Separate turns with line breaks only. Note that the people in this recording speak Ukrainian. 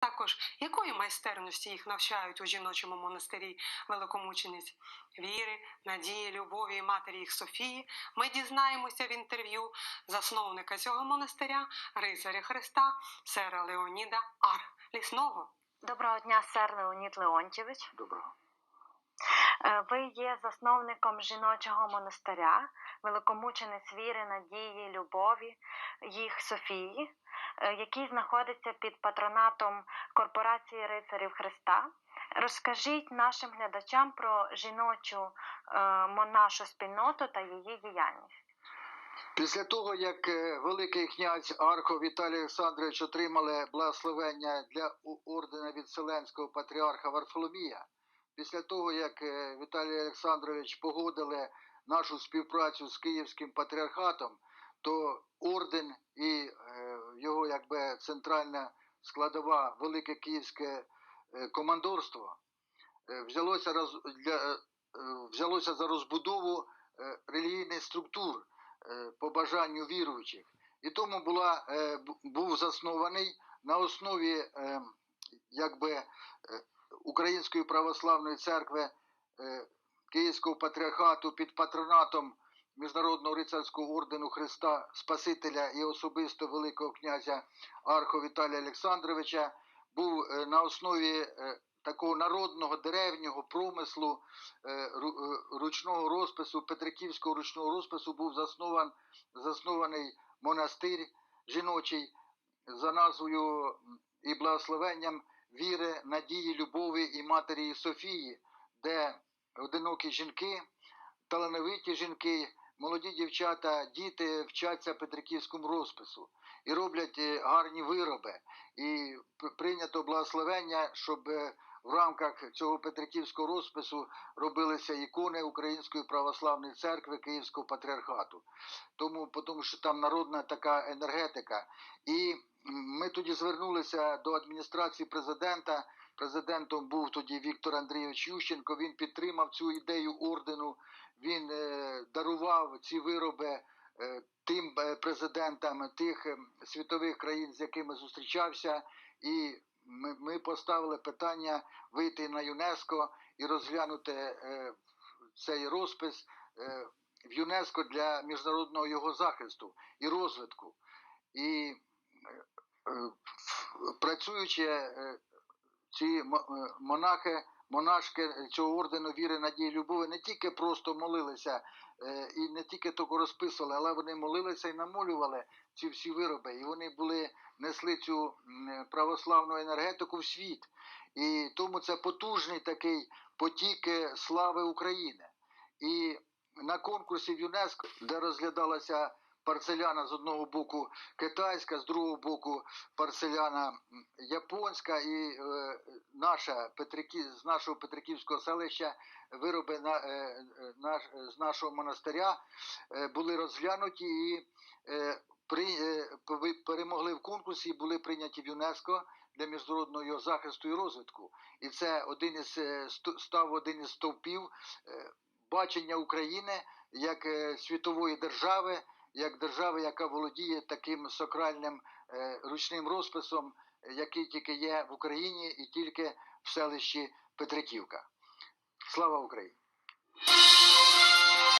Також якої майстерності їх навчають у жіночому монастирі великомучениць віри, надії, любові і матері їх Софії, ми дізнаємося в інтерв'ю засновника цього монастиря, рицаря Христа, сера Леоніда Ар Лісного.
Доброго дня, сер Леонід Леонтьєвич.
Доброго.
Е, Ви є засновником жіночого монастиря, великомучениць віри, надії, любові, їх Софії, е, який знаходиться під патронатом корпорації рицарів Христа. Розкажіть нашим глядачам про жіночу е, монашу спільноту та її діяльність.
Після того, як Великий князь Архо Віталій Олександрович отримали благословення для ордена від Вселенського патріарха Варфоломія, після того, як е, Віталій Олександрович погодили нашу співпрацю з Київським патріархатом, то орден і е, його якби центральна складова Велике Київське е, командорство взялося роз, для, взялося за розбудову релігійних структур по бажанню віруючих. І тому була, був заснований на основі е, якби, Української православної церкви е, Київського патріархату під патронатом Міжнародного рицарського ордену Христа Спасителя і особисто Великого князя Архо Віталія Олександровича був е, на основі е, такого народного деревнього промислу ру- ручного розпису, Петриківського ручного розпису був заснований, заснований монастир жіночий за назвою і благословенням віри, надії, любові і матері Софії, де одинокі жінки, талановиті жінки, молоді дівчата, діти вчаться Петриківському розпису і роблять е, гарні вироби. І прийнято благословення, щоб е, в рамках цього Петриківського розпису робилися ікони Української православної церкви Київського патріархату. Тому, тому що там народна така енергетика. І ми тоді звернулися до адміністрації президента. Президентом був тоді Віктор Андрійович Ющенко. Він підтримав цю ідею ордену. Він е, дарував ці вироби е, тим е, президентам тих е, світових країн, з якими зустрічався. І ми, ми поставили питання вийти на ЮНЕСКО і розглянути е, цей розпис е, в ЮНЕСКО для міжнародного його захисту і розвитку. І працюючи, е, ці е, монахи, монашки цього ордену віри, надії, любові не тільки просто молилися е, і не тільки тільки розписували, але вони молилися і намолювали ці всі вироби. І вони були, несли цю православну енергетику в світ. І тому це потужний такий потік е, слави України. І на конкурсі в ЮНЕСКО, де розглядалася парцеляна з одного боку китайська, з другого боку парцеляна японська і е, наша Петрики, з нашого Петриківського селища вироби на, е, е, наш, з нашого монастиря е, були розглянуті і е, при, е, перемогли в конкурсі і були прийняті в ЮНЕСКО для міжнародного захисту і розвитку. І це один із е, став один із стовпів е, бачення України як світової держави, як держави, яка володіє таким сакральним е, ручним розписом, який тільки є в Україні і тільки в селищі Петриківка. Слава Україні!